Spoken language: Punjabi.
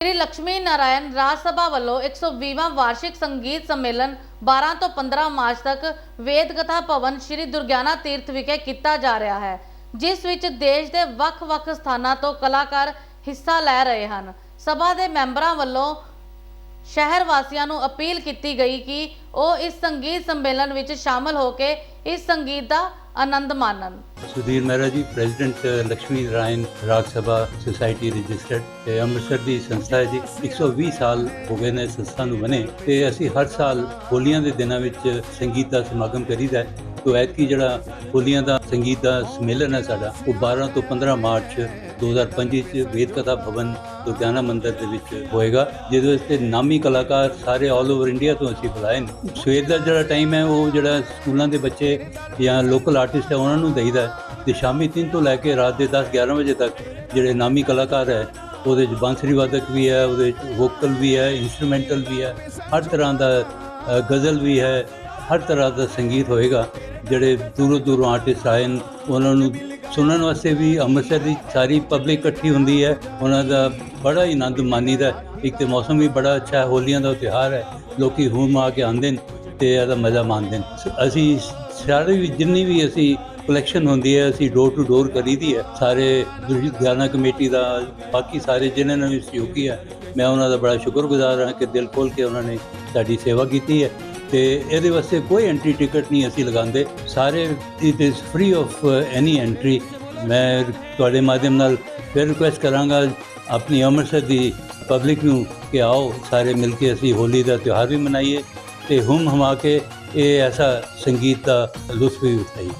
ਸ੍ਰੀ ਲక్ష్ਮੀ ਨਾਰਾਇਣ ਰਾਜ ਸਭਾ ਵੱਲੋਂ 120ਵਾਂ ਵਾਰਸ਼ਿਕ ਸੰਗੀਤ ਸੰਮੇਲਨ 12 ਤੋਂ 15 ਮਾਰਚ ਤੱਕ ਵੇਦ ਕਥਾ ਭਵਨ ਸ੍ਰੀ ਦੁਰਗਿਆਨਾ ਤੀਰਥ ਵਿਖੇ ਕੀਤਾ ਜਾ ਰਿਹਾ ਹੈ, ਜਿਸ ਵਿੱਚ ਦੇਸ਼ ਦੇ ਵੱਖ-ਵੱਖ ਸਥਾਨਾਂ ਤੋਂ ਕਲਾਕਾਰ ਹਿੱਸਾ ਲੈ ਰਹੇ ਹਨ। ਸਭਾ ਦੇ ਮੈਂਬਰਾਂ ਵੱਲੋਂ ਸ਼ਹਿਰ ਵਾਸੀਆਂ ਨੂੰ ਅਪੀਲ ਕੀਤੀ ਗਈ ਕਿ ਉਹ ਇਸ ਸੰਗੀਤ ਸੰਮੇਲਨ ਵਿੱਚ ਸ਼ਾਮਲ ਹੋ ਕੇ ਇਸ ਸੰਗੀਤ ਦਾ ਆਨੰਦ ਮਾਣਨ Sudhir Mehra ji, president Lakshmi Narayan Raj Sabha society registered ਤੇ ਅੰਮ੍ਰਿਤਸਰ ਦੀ ਸੰਸਥਾ ਹੈ ਜੀ। 120 ਸਾਲ ਹੋ ਗਏ ਨੇ ਸੰਸਥਾ ਨੂੰ ਬਣੇ ਤੇ ਅਸੀਂ ਹਰ ਸਾਲ ਹੋਲੀਆਂ ਦੇ ਦਿਨਾਂ ਵਿੱਚ ਸੰਗੀਤ ਦਾ ਸਮਾਗਮ ਕਰੀਦਾ ਹੈ। ਤੋ ਐਤਕੀ ਜਿਹੜਾ ਹੋਲੀਆਂ ਦਾ ਸੰਗੀਤ ਦਾ ਸੰਮੇਲਨ ਹੈ ਸਾਡਾ, ਉਹ 12 ਤੋਂ 15 ਮਾਰਚ 2025 ਚ ਵੇਦ ਕਥਾ ਭਵਨ ਦੁਰਗਿਆਨਾ ਮੰਦਿਰ ਦੇ ਵਿੱਚ ਹੋਏਗਾ, ਜਿਹਦੇ ਵਿੱਚ ਨਾਮੀ ਕਲਾਕਾਰ ਸਾਰੇ ਆਲ ਓਵਰ ਇੰਡੀਆ ਤੋਂ ਅਸੀਂ ਬੁਲਾਏ ਨੇ। ਸਵੇਰ ਦਾ ਜਿਹੜਾ ਟਾਈਮ ਹੈ, ਉਹ ਜਿਹੜਾ ਸਕੂਲਾਂ ਦੇ ਬੱਚੇ ਜਾਂ ਲੋਕਲ ਆਰਟਿਸਟ ਹੈ, ਉਹਨਾਂ ਨੂੰ ਦਈਦਾ ਹੈ। ਤੇ ਸ਼ਾਮੀ 3 ਤੋਂ ਲੈ ਕੇ ਰਾਤ ਦੇ 10 11 ਵਜੇ ਤੱਕ ਜਿਹੜੇ ਨਾਮੀ ਕਲਾਕਾਰ ਹੈ, ਉਹਦੇ ਚ ਬਾਂਸਰੀ ਵਾਦਕ ਵੀ ਹੈ, ਉਹਦੇ ਚ ਵੋਕਲ ਵੀ ਹੈ ਇਨਸਟਰੂਮੈਂਟਲ ਵੀ ਹੈ, ਹਰ ਤਰ੍ਹਾਂ ਦਾ ਗਜ਼ਲ ਵੀ ਹੈ, ਹਰ ਤਰ੍ਹਾਂ ਦਾ ਸੰਗੀਤ ਹੋਏਗਾ। ਜਿਹੜੇ ਦੂਰੋਂ ਦੂਰੋਂ ਆਰਟਿਸਟ ਆਏ ਨੇ, ਉਹਨਾਂ ਨੂੰ ਸੁਣਨ ਵਾਸਤੇ ਵੀ ਅੰਮ੍ਰਿਤਸਰ ਦੀ ਸਾਰੀ ਪਬਲਿਕ ਇਕੱਠੀ ਹੁੰਦੀ ਹੈ। ਉਹਨਾਂ ਦਾ ਬੜਾ ਹੀ ਆਨੰਦ ਮਾਣੀਦਾ ਇੱਕ ਤੇ ਮੌਸਮ ਵੀ ਬੜਾ ਅੱਛਾ ਹੈ, ਹੋਲੀਆਂ ਦਾ ਤਿਉਹਾਰ ਹੈ। ਲੋਕੀ ਹੂਮ ਆ ਕੇ ਆਉਂਦੇ ਨੇ ਤੇ ਇਹਦਾ ਮਜ਼ਾ ਮਾਣਦੇ ਨੇ। ਅਸੀਂ ਸਾਰੇ ਵੀ, ਜਿੰਨੀ ਵੀ ਅਸੀਂ ਕਲੈਕਸ਼ਨ ਹੁੰਦੀ ਹੈ, ਅਸੀਂ ਡੋਰ ਟੂ ਡੋਰ ਕਰੀਦੀ ਹੈ। ਸਾਰੇ ਲੁਧਿਆਣਾ ਕਮੇਟੀ ਦਾ, ਬਾਕੀ ਸਾਰੇ ਜਿਨ੍ਹਾਂ ਨੇ ਵੀ ਸਹਿਯੋਗੀ ਹੈ, ਮੈਂ ਉਹਨਾਂ ਦਾ ਬੜਾ ਸ਼ੁਕਰਗੁਜ਼ਾਰ ਹਾਂ ਕਿ ਦਿਲ ਖੋਲ ਕੇ ਉਹਨਾਂ ਨੇ ਸਾਡੀ ਸੇਵਾ ਕੀਤੀ ਹੈ। ਤੇ ਇਹਦੇ ਵਾਸਤੇ ਕੋਈ ਐਂਟਰੀ ਟਿਕਟ ਨਹੀਂ ਅਸੀਂ ਲਗਾਉਂਦੇ। ਸਾਰੇ it is free of any entry ਮੈਂ ਤੁਹਾਡੇ ਮਾਧਿਅਮ ਨਾਲ ਫਿਰ ਰਿਕੁਐਸਟ ਕਰਾਂਗਾ ਆਪਣੀ ਅੰਮ੍ਰਿਤਸਰ ਦੀ ਪਬਲਿਕ ਨੂੰ ਕਿ ਆਓ, ਸਾਰੇ ਮਿਲ ਕੇ ਅਸੀਂ ਹੋਲੀ ਦਾ ਤਿਉਹਾਰ ਵੀ ਮਨਾਈਏ ਤੇ ਹੁਮ ਹਮਾ ਕੇ ਇਹ ਐਸਾ ਸੰਗੀਤ ਦਾ ਲੁਤਫ ਵੀ ਉਠਾਈਏ।